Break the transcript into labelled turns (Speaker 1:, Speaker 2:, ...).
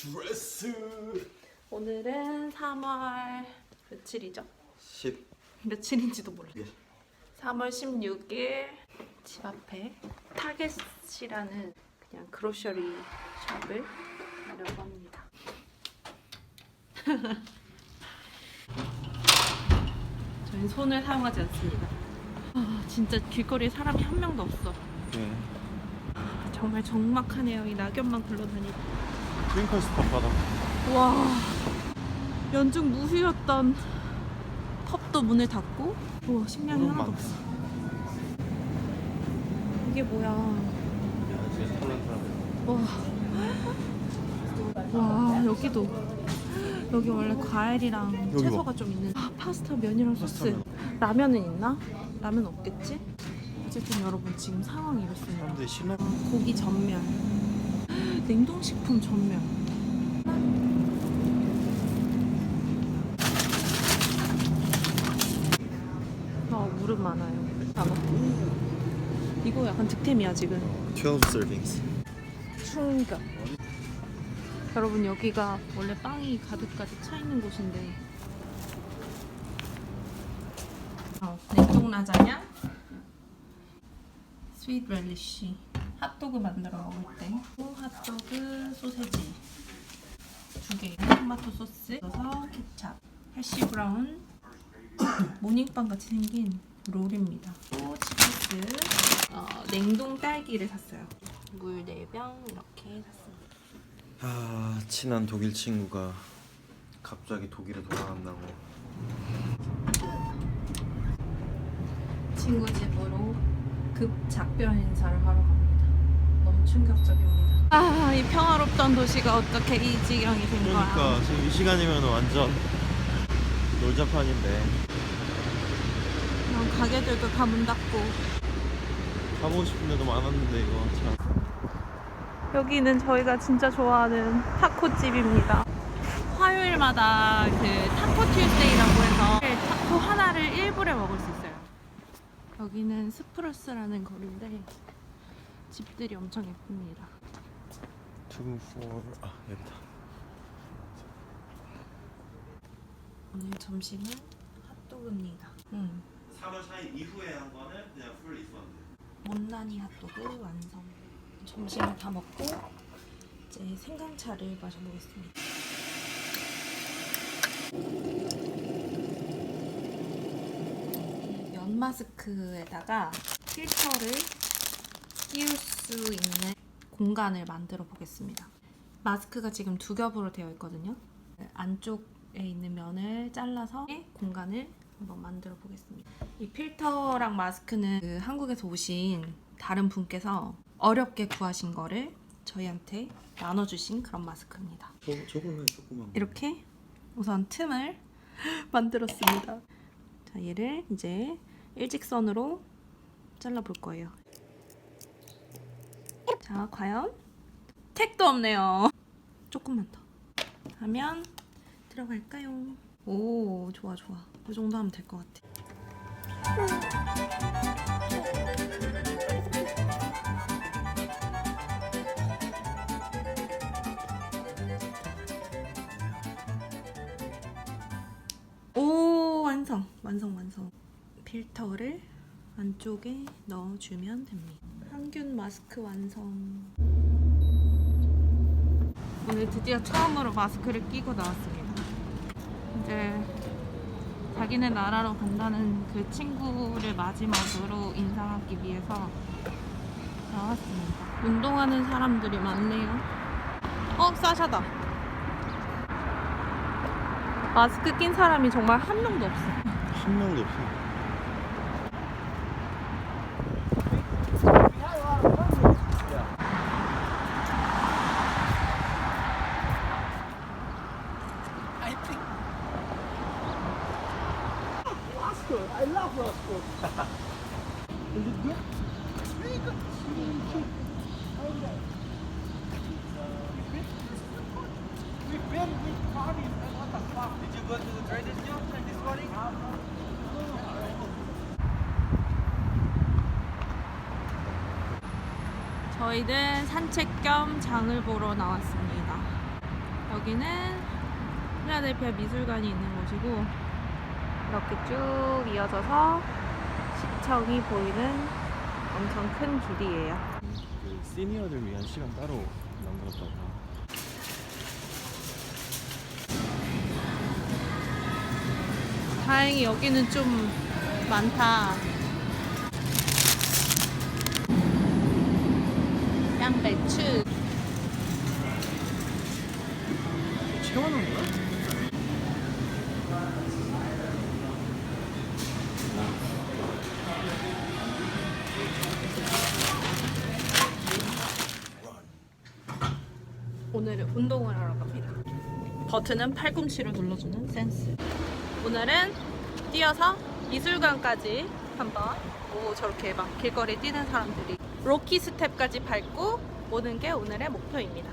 Speaker 1: 드레스
Speaker 2: 오늘은 3월 며칠이죠?
Speaker 1: 10
Speaker 2: 며칠인지도 몰라.
Speaker 1: 예.
Speaker 2: 3월 16일 집 앞에 타겟이라는 그냥 그로셔리 샵을 가려고 합니다. 저희는 손을 사용하지 않습니다. 아, 진짜 길거리에 사람이 한 명도 없어.
Speaker 1: 네.
Speaker 2: 정말 적막하네요. 이 낙엽만 굴러다니고.
Speaker 1: 스톱 바다
Speaker 2: 와 연중 무휴였던 펍도 문을 닫고 우와 식량이 하나도. 없어. 이게 뭐야? 와, 와 여기도. 여기 원래 과일이랑
Speaker 1: 여기
Speaker 2: 채소가 좀 있는. 아, 파스타 면이랑 소스. 라면은 있나? 라면 없겠지? 어쨌든 여러분 지금 상황이 이렇습니다. 고기 전면 냉동식품 전면. 아 물은 많아요. 단어 이거 약간 득템이야 지금.
Speaker 1: 12 servings.
Speaker 2: 충격. 여러분 여기가 원래 빵이 가득 가득 차 있는 곳인데. 어, 냉동 라자냐? 스윗 렐리쉬 핫도그 만들어 먹을 때. 또 핫도그 소세지. 두 개. 토마토 소스. 넣어서 케찹. 해시 브라운. 모닝빵 같이 생긴 롤입니다. 또 치즈 어, 냉동 딸기를 샀어요. 물 4병 이렇게 샀습니다.
Speaker 1: 아 친한 독일 친구가 갑자기 독일에 돌아간다고.
Speaker 2: 친구 집으로 급 작별 인사를 하러 갑니다. 충격적입니다. 아, 이 평화롭던 도시가 어떻게 이 지경이 된 거야?
Speaker 1: 그러니까 지금 이 시간이면 완전 놀자판인데
Speaker 2: 이런 가게들도 다 문 닫고.
Speaker 1: 가보고 싶은 데도 많았는데 이거 참
Speaker 2: 여기는 저희가 진짜 좋아하는 타코집입니다. 화요일마다 그 타코 튜스데이라고 해서 타코 하나를 1불에 먹을 수 있어요. 여기는 스프러스라는 거리인데 집들이 엄청 예쁩니다.
Speaker 1: 2, 4, 아 여기다
Speaker 2: 오늘 점심은 핫도그입니다. 음.
Speaker 1: 3월 4일 이후에 한 거는 그냥 풀 리펀드
Speaker 2: 못난이 핫도그 완성. 점심을 다 먹고 이제 생강차를 마셔보겠습니다. 이 면 마스크에다가 필터를 끼울 수 있는 공간을 만들어 보겠습니다. 마스크가 지금 두 겹으로 되어 있거든요. 안쪽에 있는 면을 잘라서 공간을 한번 만들어 보겠습니다. 이 필터랑 마스크는 그 한국에서 오신 다른 분께서 어렵게 구하신 거를 저희한테 나눠주신 그런 마스크입니다.
Speaker 1: 저, 해 조그만 거
Speaker 2: 이렇게 우선 틈을 만들었습니다. 자, 얘를 이제 일직선으로 잘라볼 거예요. 자, 과연 택도 없네요. 조금만 더 하면 들어갈까요? 오, 좋아, 좋아. 이 정도 하면 될 것 같아. 오 완성 완성 완성 필터를 안쪽에 넣어주면 됩니다 항균 마스크 완성. 오늘 드디어 처음으로 마스크를 끼고 나왔습니다. 이제 자기네 나라로 간다는 그 친구를 마지막으로 인사하기 위해서 나왔습니다. 운동하는 사람들이 많네요. 어 사샤다. 마스크 낀 사람이 정말 한 명도 없어.
Speaker 1: 한 명도 없어
Speaker 3: Did you go to the Trader Joe's this morning?
Speaker 2: 저희는 산책 겸 장을 보러 나왔습니다. 여기는 필라델피아 미술관이 있는 곳이고 이렇게 쭉 이어져서 시청이 보이는 엄청 큰 길이에요.
Speaker 1: 그 시니어들 위한 시간 따로 만들었다고.
Speaker 2: 다행히 여기는 좀 많다. 오늘은 운동을 하러 갑니다. 버튼은 팔꿈치로 눌러주는 센스. 오늘은 뛰어서 미술관까지 한번 오 저렇게 막 길거리 뛰는 사람들이 로키 스텝까지 밟고 오는 게 오늘의 목표입니다.